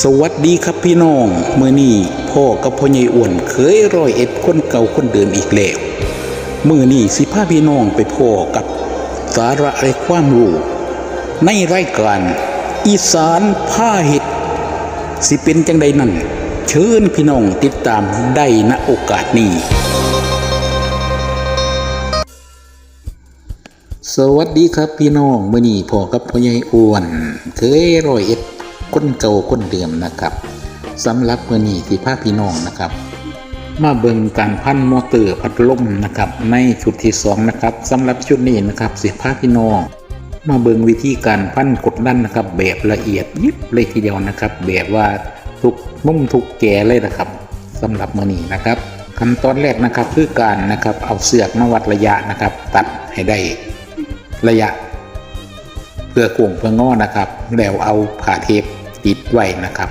สวัสดีครับพี่น้องเมื่อนี้พ่อกับพ่อใหญ่อ้วนเคยร้อยเอ็ดคนเก่าคนเดิมอีกแล้วมื่อนี้สิพาพี่น้องไปพ่อกับสาระและความรู้ในรายการอีสานผ้าเห็ดสิเป็นจังใดนั่นเชิญพี่น้องติดตามได้ณโอกาสนี้ สวัสดีครับพี่น้องเมื่อนี้พ่อกับพ่อใหญ่อ้วน เคยร้อยเอ็ด คนเก่าคนเดิมนะครับสำหรับมื่อนี้ที่พาพี่น้องนะครับ มาเบิ่งการพันมอเตอร์พัดลมนะครับ ในชุดที่สองนะครับสำหรับชุดนี้นะครับสิพาพี่น้องมาเบิ่งวิธีการพันกดดันนะครับ แบบละเอียดยิบเลยทีเดียวนะครับ แบบว่าทุกมุมทุกแก่เลยนะครับสำหรับมื่อนี้นะครับ ขั้นตอนแรกนะครับคือการนะครับเอาเสือกมาวัดระยะนะครับ ตัดให้ได้ระยะ เพื่อโก่งเพื่องอนะครับ แล้วเอาผ่าเทป ติดไว้นะครับ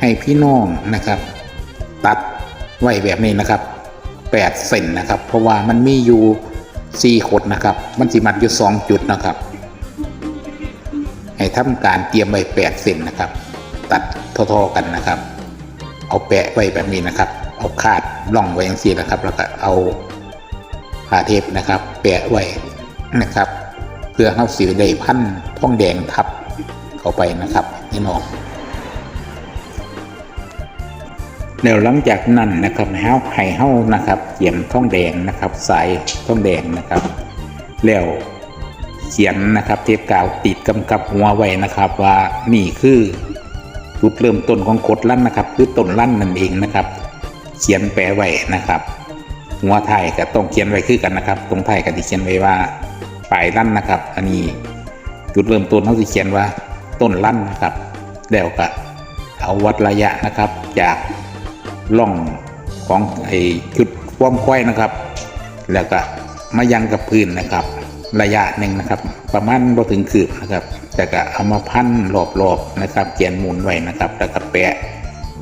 ให้พี่น้องนะครับ ตัดไว้แบบนี้นะครับ8เซนนะครับ เพราะว่ามันมีอยู่4ขดนะครับ มันสิมัดอยู่2จุดนะครับ ให้ทำการเตรียมไว้8เซนนะครับ ตัดทอๆกันนะครับ เอาแปะไว้แบบนี้นะครับ เอาคาดล่องไว้อย่างนี้นะครับ แล้วก็เอาผ่าเทปนะครับ แปะไว้นะครับ เพื่อเข้าสิวได้พันท่องแดงทับ เข้าไปนะครับพี่น้องแล้วหลังจากนั้นนะครับให้เฮาให้เฮานะครับเขียนท่องแดงนะครับสายท่องแดงนะครับ แล้วเขียนนะครับเทปกาวติดกำกับหัวไว้นะครับว่านี่คือจุดเริ่มต้นของกดลั่นนะครับ คือต้นลั่นนั่นเองนะครับ เขียนแปะไว้นะครับหัวไทยก็ต้องเขียนไว้คือกันนะครับ ตรงไทยก็ที่เขียนไว้ว่าปลายลั่นนะครับ อันนี้จุดเริ่มต้นเขาจะเขียนว่า ต้นลั่นนะครับแล้วก็เอาวัดระยะนะครับ จากล่องของไอ้จุดความควายนะครับ แล้วก็มายังกับพื้นนะครับ ระยะหนึ่งนะครับ ประมาณบ่ถึงคืบนะครับแต่ก็เอามาพันรอบๆนะครับเขียนหมุนไว้นะครับ แล้วก็แปะ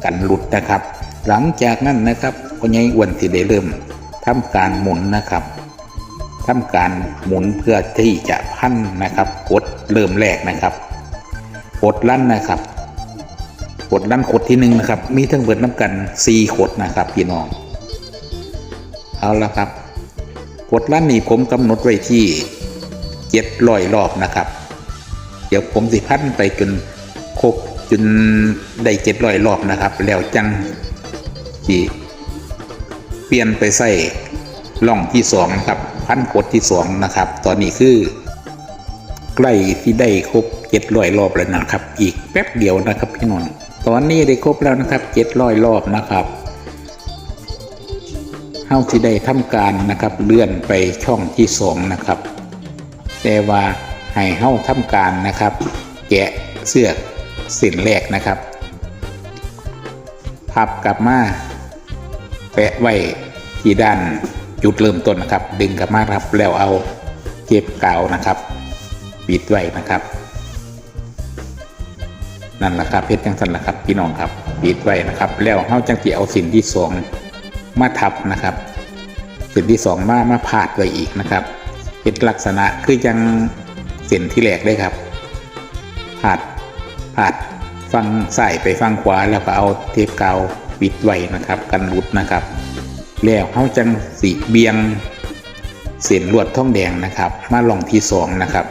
กันหลุดนะครับ หลังจากนั้นนะครับพ่อใหญ่อ้วนที่ได้เริ่มทำการหมุนนะครับทำการหมุนเพื่อที่จะพันนะครับกดเริ่มแรกนะครับ กดลั่นนะครับกดลั่นขดที่หนึ่งนะครับ มีทั้งเบิดน้ำกัน4ขดนะครับพี่น้อง เอาละครับกดลั่นนี่ผมกำหนดไว้ที่เจ็ดร้อยรอบนะครับ เดี๋ยวผมสิพันไปจนครบจนได้เจ็ดร้อยรอบนะครับ แล้วจังที่เปลี่ยนไปใส่ล่องที่สองนะครับ พันกดที่สองนะครับ ตอนนี้คือ ใกล้ที่ได้ครบเจ็ดร้อยรอบแล้วนะครับ อีกแป๊บเดียวนะครับพี่นนท์ตอนนี้ได้ครบแล้วนะครับเจ็ดร้อยรอบนะครับเฮาที่ได้ทำการนะครับเลื่อนไปช่องที่สองนะครับ แต่ว่าให้เฮาทำการนะครับ แกะเสื้อเส้นแรกนะครับพับกลับมาแปะไว้ที่ด้านจุดเริ่มต้นนะครับ ดึงกลับมาครับแล้วเอาเก็บกาวนะครับ ปิดไว้นะครับ นั่นแหละครับเพชรจังสันแหละครับพี่น้องครับปิดไว้นะครับ แล้วเฮาจังที่เอาสินที่สองมาทับนะครับสินที่สองมามาพาดไว้อีกนะครับเป็นลักษณะคือยังเส้นที่แรกเลยครับพาดพาดฟังซ้ายไปฟังขวาแล้วก็เอาเทปกาวปิดไว้นะครับ กันรุดนะครับ แล้วเขาจังสีเบียงเส้นลวดท่องแดงนะครับ มาลองที่สองนะครับ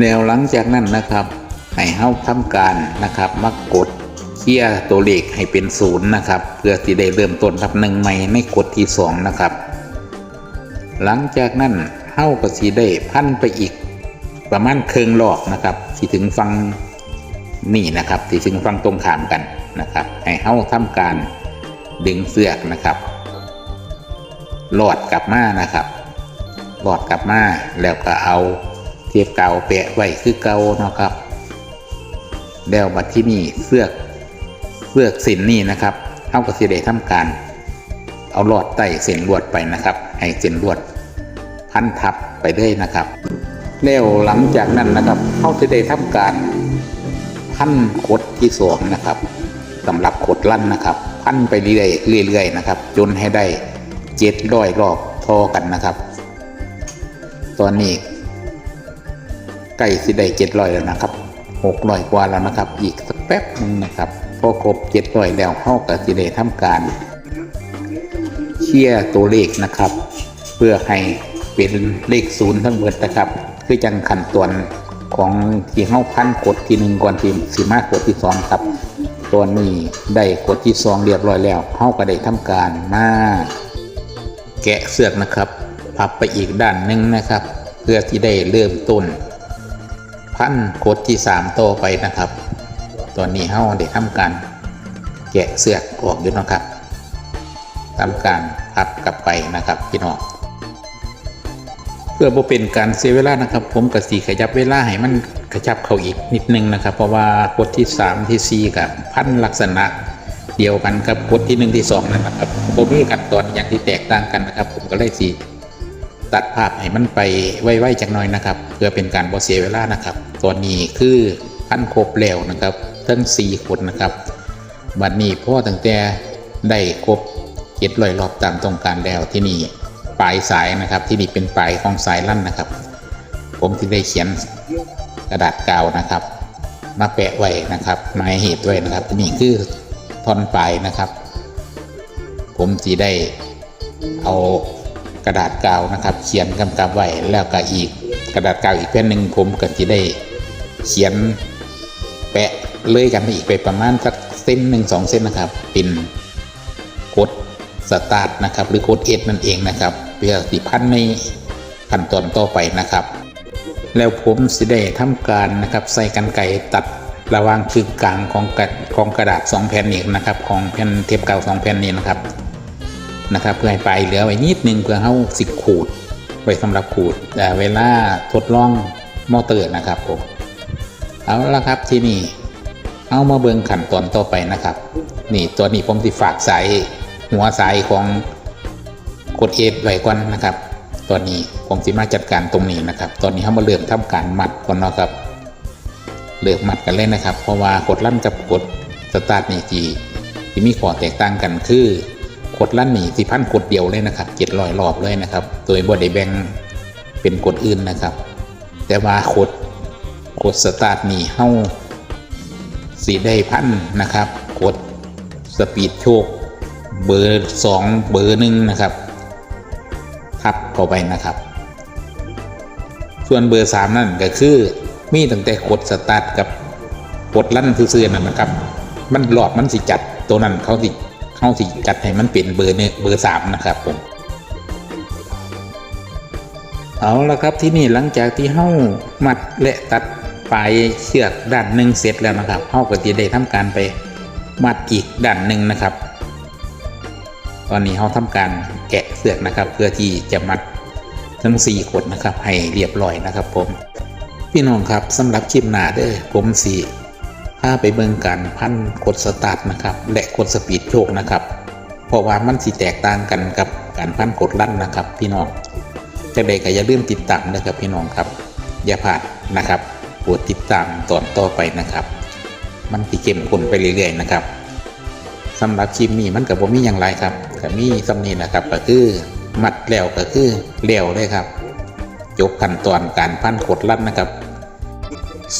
แล้วหลังจากนั้นนะครับ ให้เขาทำการนะครับมากดเคลียร์ตัวเลขให้เป็นศูนย์นะครับ เพื่อที่ได้เริ่มต้นทับหนึ่งใหม่ในกดที่สองนะครับ หลังจากนั้นเฮ้าก็สีได้พันไปอีกประมาณเคืองรอบนะครับที่ถึงฟังนี่นะครับที่ถึงฟังตรงขามกันนะครับ ให้เฮ้าทำการดึงเสือกนะครับหลอดกลับมานะครับหลอดกลับมาแล้วก็เอา เทียบเก่าแปะไว้คือเก่านะครับ แล้วบัดที่นี่เสือกเสือกสินนี่นะครับเท่ากับสิได้ทำการ เอาหลอดไต่เส้นลวดไปนะครับ ให้เส้นลวดพันทับไปได้นะครับ แล้วหลังจากนั้นนะครับเขาจะได้ทำการพันขดที่สองนะครับสำหรับขดลั่นนะครับ พันไปเรื่อยๆเรื่อยๆนะครับ จนให้ได้เจ็ดร้อยรอบทอกันนะครับ ตอนนี้ ใกล้สิได้เจ็ดร้อยแล้วนะครับหกร้อยกว่าแล้วนะครับ อีกสักแป๊บหนึงนะครับพอครบเจ็ดร้อยแล้วเข้ากับสิได้ทำการเชี่ยร์ตัวเลขนะครับ เพื่อให้เป็นเลขศูนย์ทั้งหมดนะครับ คือจังขันตอนของที่เข้าพันกดที่หนึ่งก่อนที่สีมากดที่สองครับตัวนี้ได้กดที่สองเรียบร้อยแล้วเข้าก็ได้ทำการมาแกะเสือกนะครับ พับไปอีกด้านหนึ่งนะครับ เพื่อที่ได้เริ่มต้น พันกดที่สามโตไปนะครับ ตอนนี้เข้าได้ทำการแกะเสือกออกอยู่นะครับทำการพับกลับไปนะครับพี่น้องเพื่อบ่เป็นการเสียเวลานะครับ ผมกับสีขยับเวลาให้มันขยับเข้าอีกนิดนึงนะครับ เพราะว่ากฎที่ 3 ที่ 4 กับพันลักษณะเดียวกันกับกฎที่ 1 ที่ 2 นั่นนะครับผมมีขั้นตอนอย่างที่แตกต่างกันนะครับ ผมก็เลยสี ตัดภาพให้มันไปไวๆจักหน่อยนะครับ เพื่อเป็นการบ่เสียเวลานะครับตอนนี้คือพันครบแล้วนะครับทั้ง4คนนะครับบัดนี้พ่อตั้งแต่ได้ครบเจ็ดลอยรอบตามต้องการแล้วที่นี่ปลายสายนะครับ ที่นี่เป็นปลายของสายลั่นนะครับ ผมที่ได้เขียนกระดาษกาวนะครับ มาแปะไว้นะครับหมายเหตุไว้นะครับที่นี่คือท่อนปลายนะครับ ผมจีได้เอา กระดาษกาวนะครับ เขียนกำกับไว้แล้วก็อีกกระดาษกาวอีกแผ่นหนึ่งผมก็จะได้เขียนแปะเลยกันไปอีกไปประมาณสักเส้นหนึ่งสองเส้นนะครับ เป็นกดสตาร์ทนะครับ หรือกดเอนั่นเองนะครับเพื่อสิพันในขั้นตอนต่อไปนะครับ แล้วผมสิได้ทำการนะครับใส่กันไก่ตัดระหว่างคือกลางของกระของกระดาษ 2 แผ่นนี้นะครับ ของแผ่นเทปก่า2แผ่นนี้นะครับ นะครับเพื่อให้ปลายเหลือไว้นิดนึงเพื่อเข้าสิขูด ไว้สำหรับขูดแต่เวลาทดลองมอเตอร์นะครับผมเอาละครับที่นี่เอามาเบิ่งขั้นตอนต่อไปนะครับ นี่ตัวนี้ผมสิฝากสายหัวสายของกดเอฟไว้ก่อนนะครับตอนนี้ผมสิมาจัดการตรงนี้นะครับ ตอนนี้เขามาเริ่มทำการมัดก่อนเนาะครับเริ่มมัดกันเลยนะครับ เพราะว่ากดลั่นกับกดสตาร์ทนีจีที่มีข้อแตกต่างกันคือ ดลั่นหนีสิพันกดเดียวเลยนะครับเจ็ดร้อยรอบเลยนะครับ โดยบไดแบ่งเป็นกดอื่นนะครับ แต่ว่ากดกดสตาร์ทหนี่เฮาสีได้พันนะครับ กดสปีดโชคเบอร์สองเบอร์หนึ่งนะครับทับเข้าไปนะครับ ส่วนเบอร์สามนั่นก็คือมีตั้งแต่กดสตาร์ทกับกดลั่นซื่อๆนั่นนะครับ มันหลอดมันสิจัดตัวนั้นเขาสิ เขาสิจัดให้มันเป็นเบอร์เนี่ยเบอร์สามนะครับผมเอาละครับที่นี่หลังจากที่เฮ้ามัดและตัดปลายเชือกด้านหนึ่งเสร็จแล้วนะครับเฮ้าก็จะได้ทำการไปมัดอีกด้านหนึ่งนะครับ ตอนนี้เขาทำการแกะเสือกนะครับ เพื่อที่จะมัดทั้ง4ขดนะครับ ให้เรียบร้อยนะครับ ผม พี่น้องครับสำหรับคลิปหน้าเด้อผมสี่ ถ้าไปเบิ่งการพันกดสตาร์ทนะครับ และกดสปีดโชคนะครับ เพราะว่ามันสิแตกต่างกันกับการพันกดลั่นนะครับ พี่น้องจากใดก็อย่าลืมติดตามนะครับพี่น้องครับ อย่าพลาดนะครับโปรดติดตามตอนต่อไปนะครับ มันติเข้มข้นไปเรื่อยๆนะครับสำหรับคลิปนี้มันกับผมมีอย่างไรครับก็มีสำนีนะครับ ก็คือมัดแล้วก็คือเลี้ยวเลยครับ จบขั้นตอนการพันขดลัดนะครับ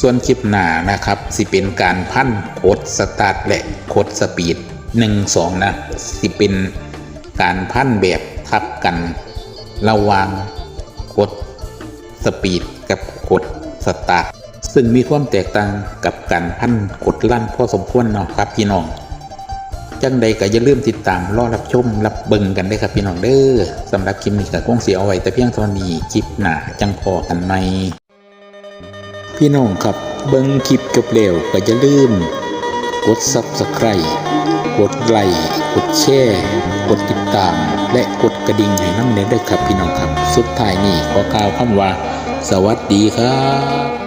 ส่วนคลิปหน้านะครับ สิเป็นการพันโคดสตาร์ทและโคดสปีด1 2 นะ สิเป็นการพันแบบทับกัน ระหว่างกดสปีดกับกดสตาร์ทซึ่งมีความแตกต่างกับการพันกดลั่นพอสมควรเนาะครับพี่น้อง จังใดก็อย่าลืมติดตามรอรับชมรับเบิ่งกันได้ครับพี่น้องเด้อสำหรับคลิปนี้ก็คงเสียเอาไว้แต่เพียงเท่านี้คลิปหน้าจังพอกันไหม พี่น้องครับเบิ้งคลิปจบแล้วก็อย่าลืม กดซับสไคร b ์กดไลค์กดแชร์กดติดตาม และกดกระดิ่งให้น้ำเน้นด้วยครับพี่น้องครับ สุดท้ายนี้ขอกล่าวคำว่า สวัสดีครับ